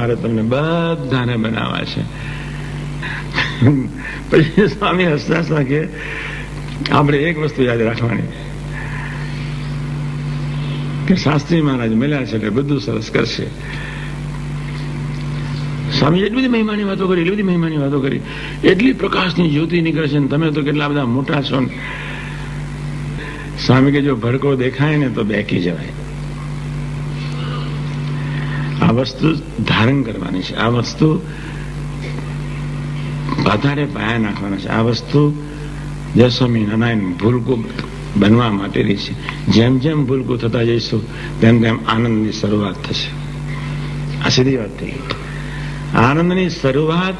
મારે તમને બધાને બનાવવા છે. પછી સ્વામી હસતા હસતા કે, આપણે એક વસ્તુ યાદ રાખવાની. કે શાસ્ત્રી મહારાજ મળ્યા છે એટલે બધું સરસ કરશે. સ્વામી એટલી બધી મહિમાની વાતો કરી, એટલી બધી મહિમાની વાતો કરી. એટલી પ્રકાશની જ્યોતિ નીકળશે ને તમે તો કેટલા બધા મોટા છો ને. સ્વામી કે જો ભડકો દેખાય ને તો બેકી જવાય. આ વસ્તુ ધારણ કરવાની છે. આ વસ્તુ વધારે પાયા નાખવાના છે. આ વસ્તુ જય સ્વામી નારાયણ ભૂલકું બનવા માટેની છે. જેમ જેમ ભૂલકું થતા જઈશું, તેમ તેમ આનંદની શરૂઆત થશે. આ સીધી વાત થઈ આનંદની શરૂઆત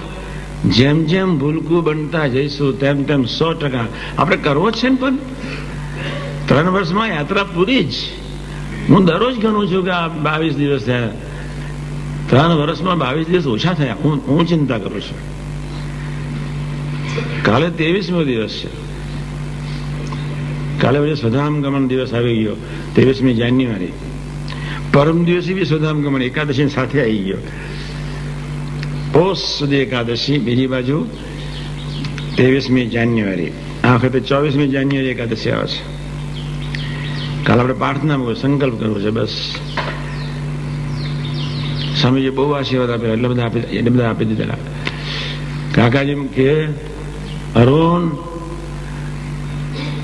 જેમ જેમ ભૂલકું બનતા જઈશું, તેમ તેમ સો ટકા. આપણે કરવો છે ને પણ. ત્રણ વર્ષમાં યાત્રા પૂરી જ. હું દરરોજ ગણું છું કે આ બાવીસ દિવસ થયા. ત્રણ વર્ષમાં બાવીસ દિવસ ઓછા થયા. હું હું ચિંતા કરું છું. કાલે ત્રેવીસમો દિવસ છે. કાલે પછી સ્વધામ ગમન દિવસ આવી ગયો, ત્રેવીસમી જાન્યુઆરી. પરમ દિવસે બી સ્વધામ ગમન એકાદશી સાથે આવી ગયો. પોષ સુધી એકાદશી, બીજી બાજુ ત્રેવીસમી જાન્યુઆરી. આ વખતે ચોવીસમી જાન્યુઆરી એકાદશી આવે છે. કાલે આપણે પ્રાર્થના સંકલ્પ કરવો છે, બસ. સ્વામીજી બહુ આશીર્વાદ આપ્યા એટલે બધા આપી એટલે બધા આપી દીધેલા. કાકાજી કે, અરુણ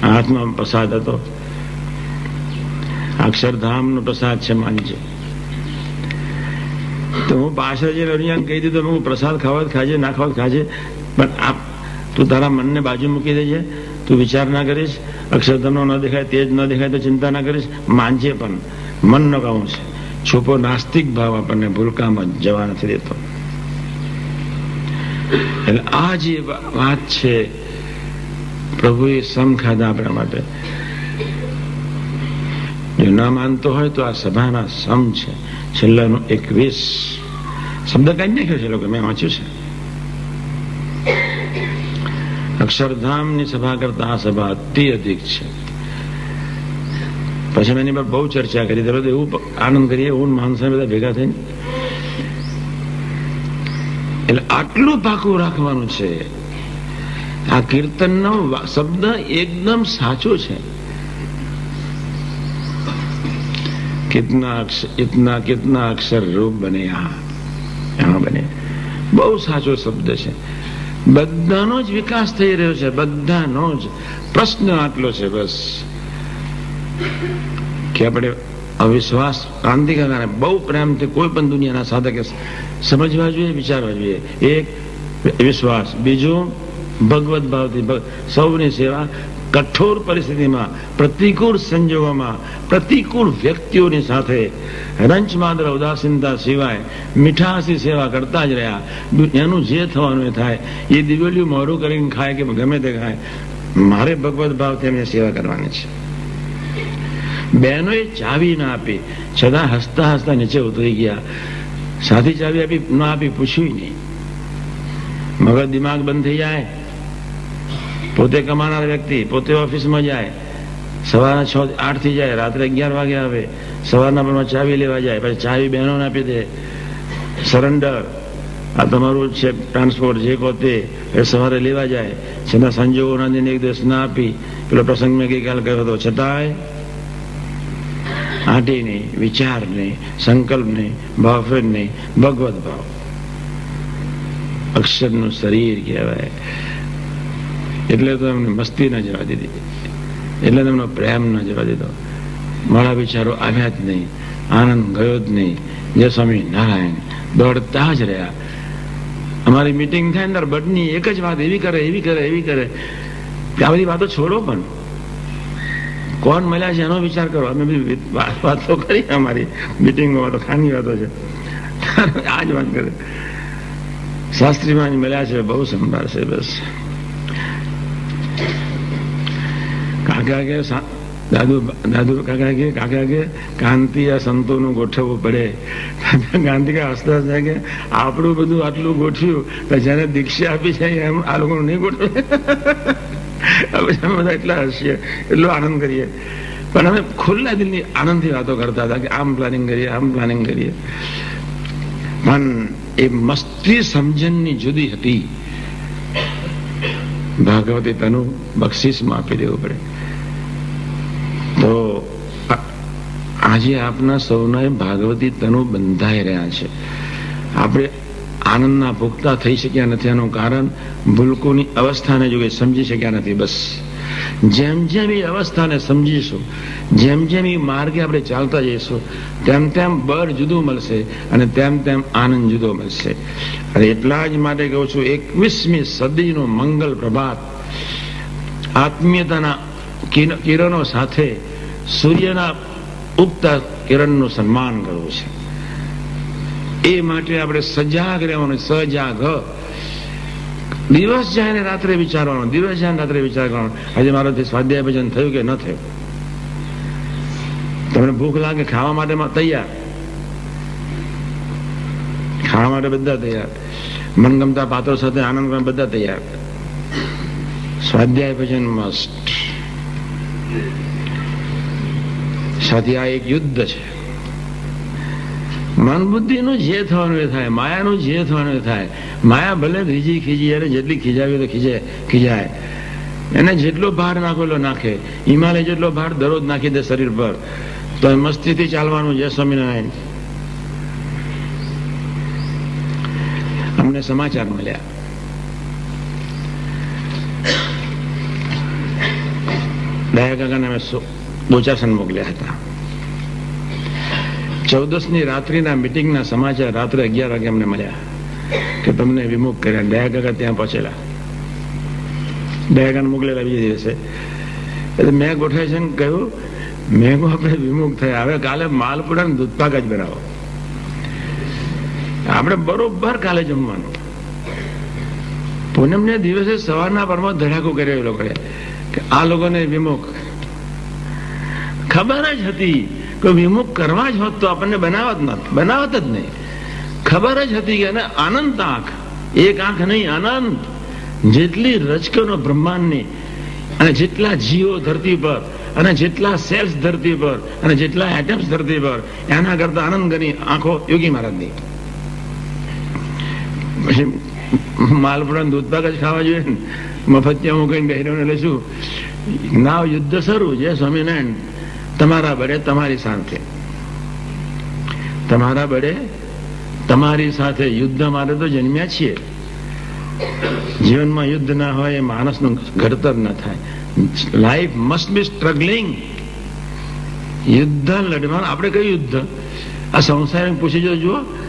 હાથમાં પ્રસાદ હતો. અક્ષરધામનો પ્રસાદ છે માનજે. તો હું પાછળ જઈને અરુણિયા કહી દીધું હું પ્રસાદ ખાવા ખાજે, ના ખાવા ખાજે, પણ આપ તું તારા મનને બાજુ મૂકી દેજે. તું વિચાર ના કરીશ. અક્ષરધામનો ન દેખાય તેજ ન દેખાય, તો ચિંતા ના કરીશ. માનજે પણ. મન ન ગાવું છે. છુપો નાસ્તિક ભાવ આપણને ભૂલકામાં જવા નથી દેતો. એટલે આ જે વાત છે, પ્રભુએ સમ ખાધા આપણા માટે. જો ના માનતો હોય તો આ સભાના સમ છે. છેલ્લાનું એકવીસ શબ્દ કાઢી નાખ્યો છે લોકો, મેં વાંચ્યું છે. અક્ષરધામની સભા કરતા આ સભા અતિ અધિક છે. પછી મેં બહુ ચર્ચા કરી. દરરોજ એવું આનંદ કરીએ, એવું માણસો બધા ભેગા થઈને. એટલે આટલું પાકું રાખવાનું છે. આ કીર્તનનો શબ્દ એકદમ સાચો છે. કિતના ઇતના અક્ષર રૂપ બને यहाँ બને. બહુ સાચો શબ્દ છે. બધાનો જ વિકાસ થઈ રહ્યો છે. બધાનો જ. પ્રશ્ન આટલો છે બસ. કે આપણે અવિશ્વાસ ક્રાંતિકારને બહુ પ્રેમથી કોઈ પણ દુનિયાના સાધકે સમજવા જોઈએ, વિચારવા જોઈએ. એક, વિશ્વાસ. બીજું ભગવત ભાવથી સૌની સેવા કઠોર પરિસ્થિતિમાં, પ્રતિકૂળ સંજોગોમાં, પ્રતિકૂળ વ્યક્તિઓની સાથે. રંચ માત્ર ઉદાસીનતા સિવાય મીઠાસી સેવા કરતા જ રહ્યા. એનું જે થવાનું એ થાય. એ દિવેલિયું મોરું કરીને ખાય કે ગમે તે ખાય. મારે ભગવત ભાવથી એમને સેવા કરવાની છે. બહેનોએ ચાવી ના આપી. છતાં હસતા હસતા નીચે ઉતરી ગયા. સાથી ચાવી આપી, ન આપી, પૂછ્યું નહીં. મગજ દિમાગ બંધ થઈ જાય. પોતે કમાનાર વ્યક્તિ, પોતે ઓફિસમાં જાય. સવારના છ, આઠથી જાય, રાત્રે અગિયાર વાગે આવે. સવારના પણ ચાવી લેવા જાય, પછી ચાવી બહેનોને આપી દે. સરેન્ડર. આ તમારું છે ટ્રાન્સપોર્ટ જે કહો તે એ સવારે લેવા જાય. છતાં સંજોગોના દિને એક દિવસ ના આપી. પેલો પ્રસંગ મેં ગઈકાલ કહ્યો હતો, છતાંય આંટી નહીં વિચાર નહીં સંકલ્પ નહીં ભાવફેર નહીં ભગવત ભાવ. અક્ષરનું શરીર કહેવાય. એટલે તો એમને મસ્તી ન જવા દીધી. એટલે તેમનો પ્રેમ ન જવા દીધો. મારા વિચારો આવ્યા જ નહીં. આનંદ ગયો જ નહીં. જય સ્વામી નારાયણ દોડતા જ રહ્યા. અમારી મિટિંગ થાય અંદર બટની એક જ વાત એવી કરે એવી કરે એવી કરે. આ બધી વાતો છોડો પણ. કોણ મળ્યા છે એનો વિચાર કરો. અમે બધી વાતો કરી અમારી. મિટિંગમાં તો ખાની વાતો છે. આ જ વાત કરે. શાસ્ત્રીમાં મળ્યા છે, બહુ સંભાળશે બસ. કારણ કે દાદુ દાદુ કાકા કે કાકા કે, કાંતિ આ સંતોનું ગોઠવવું પડે. ગાંધી કે હસતા હસતા કે, આપણું બધું આટલું ગોઠવ્યું, તો જ્યારે દીક્ષા આપી છે, એમ આ લોકોનું નહીં ગોઠવે. બધા એટલા હસીએ, એટલો આનંદ કરીએ. પણ અમે ખુલ્લા દિલની આનંદથી વાતો કરતા હતા કે, આમ પ્લાનિંગ કરીએ, આમ પ્લાનિંગ કરીએ. પણ એ મસ્તી સમજણની જુદી હતી. ભાગવતી તનુ બક્ષિસમાં આપી દેવું પડે. તો આજે આપના સૌને ભાગવતી તનુ બંધાઈ રહ્યા છે. આપણે આનંદના ભોગતા થઈ શક્યા નથી. એનું કારણ ભૂલકોની અવસ્થાને જોઈએ સમજી શક્યા નથી બસ. જેમ જેમ એ અવસ્થાને સમજીશું, જેમ જેમ એ માર્ગે આપણે ચાલતા જઈશું, તેમ તેમ બળ જુદું મળશે અને તેમ તેમ આનંદ જુદો મળશે. અને એટલા જ માટે કહું છું, એકવીસમી સદીનો મંગલ પ્રભાત આત્મીયતાના કિરણો સાથે સૂર્યના ઉગતા કિરણનું સન્માન કરવું છે. એ માટે આપણે સજાગ રહેવાનું, સજાગ. દિવસ જાય રાત્રે વિચારવાનું, દિવસ જાય રાત્રે વિચાર કરવાનો. આજે મારો સ્વાધ્યાય ભજન થયું કે ન થયું? તમને ભૂખ લાગે, ખાવા માટે તૈયાર? ખાવા માટે બધા તૈયાર. મનગમતા પાત્રો સાથે આનંદ બધા તૈયાર. સ્વાધ્યાય ભજન મસ્ટ સાથે આ એક યુદ્ધ છે. મન બુદ્ધિનું જે થવાનું એ થાય, માયાનું જે થવાનું એ થાય. માયા ભલે ખીજી ખીજી, એને જેટલી ખીજાવી તો ખીજે, ખીજાય. એને જેટલો ભાર નાખેલો નાખે, હિમાલય જેટલો ભાર દરરોજ નાખી દે શરીર પર, તો એ મસ્તીથી ચાલવાનું જય સ્વામિનારાયણ. અમને સમાચાર મળ્યા. દયા કાકાને અમે બોચાસન મોકલ્યા હતા. ચૌદસની રાત્રિના મિટિંગના સમાચાર રાત્રે અગિયાર વાગે અમને મળ્યા કે તમને વિમુખ કર્યા. દયા ત્યાં પહોંચેલા. દયા મોકલેલા બીજે દિવસે. એટલે મેં છે કહ્યું મેં આપણે વિમુખ થયા. હવે કાલે માલપુડા દૂધપાક જ બનાવો. આપણે બરોબર કાલે જમવાનું. પૂનમને દિવસે સવારના પરમાં ધડાકો કર્યો એ લોકોએ. કે આ લોકોને વિમુખ. ખબર જ હતી કે વિમુખ કરવા જ હોત તો આપણને બનાવત ન બનાવત જ નહીં. ખબર જ હતી કે અનંત આંખ, એક આંખ નહીં, અનંત. જેટલી રચકનો બ્રહ્માંડની અને જેટલા જીવો ધરતી પર, અને જેટલા સેલ્સ ધરતી પર, અને જેટલા એટમ્સ ધરતી પર, એના કરતા આનંદ ગણી આંખો યોગી મહારાજની. પછી માલપુડા દૂધપાક જ ખાવા જોઈએ ને. મફતિયા મૂકીને બહેરોને લેશું નાવ યુદ્ધ શરૂ છે, સ્વામિનારાયણ. તમારા બળે તમારી સાથે. તમારા બળે તમારી સાથે યુદ્ધ મારે તો જન્મ્યા છીએ. જીવનમાં યુદ્ધ ના હોય એ માણસનું ઘડતર ન થાય. લાઈફ મસ્ટ બી સ્ટ્રગલિંગ યુદ્ધ લડવાનું, આપણે કયું યુદ્ધ? આ સંસાર પૂછી જો જુઓ.